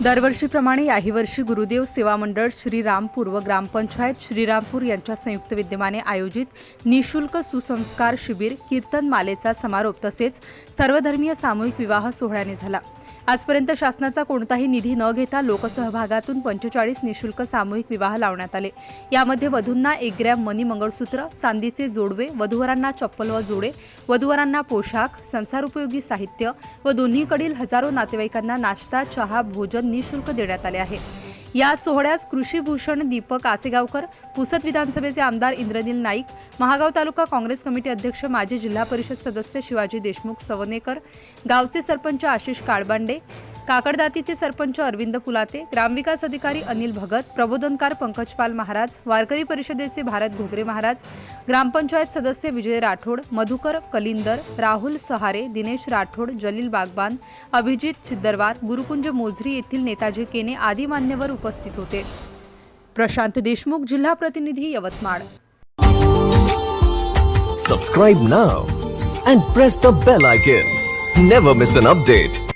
दरवर्षीप्रमाणे याही वर्षी गुरुदेव सेवा मंडळ श्रीरामपूर व ग्रामपंचायत श्रीरामपूर यांच्या संयुक्त विद्यमाने आयोजित निशुल्क सुसंस्कार शिबिर कीर्तन मालेचा समारोप तसेच सर्वधर्मीय सामूहिक विवाह सोहळ्याने झाला. आजपर्यंत शासनाचा कोणताही निधी न घेता लोकसहभागातून पंचेचाळीस निशुल्क सामूहिक विवाह लावण्यात आले. यामध्ये वधूंना एक ग्रॅम मनी मंगळसूत्र चांदीचे जोडवे वधूवरांना चप्पल व जोडे वधूवरांना पोशाख संसारोपयोगी साहित्य व दोन्हीकडील हजारो नातेवाईकांना नाश्ता चहा भोजन निशुल्क देण्यात आले आहे. या सोहळ्यास कृषीभूषण दीपक आसेगावकर पुसद विधानसभेचे आमदार इंद्रनील नाईक महागाव तालुका काँग्रेस कमिटी अध्यक्ष माजी जिल्हा परिषद सदस्य शिवाजी देशमुख सवनेकर गावचे सरपंच आशिष काळबांडे काकडदातीचे सरपंच अरविंद पुलाते ग्रामविकास अधिकारी अनिल भगत प्रबोधनकार पंकजपाल महाराज वारकरी परिषदेचे भारत घोगरे महाराज ग्रामपंचायत सदस्य विजय राठोड मधुकर कलिंदर राहुल सहारे दिनेश राठोड जलील बागबान अभिजित छिद्दरवार गुरुकुंज मोझरी येथील नेताजी केने आदी मान्यवर उपस्थित होते. प्रशांत देशमुख जिल्हा प्रतिनिधी Yavatmal. Subscribe now and press the bell icon never miss an update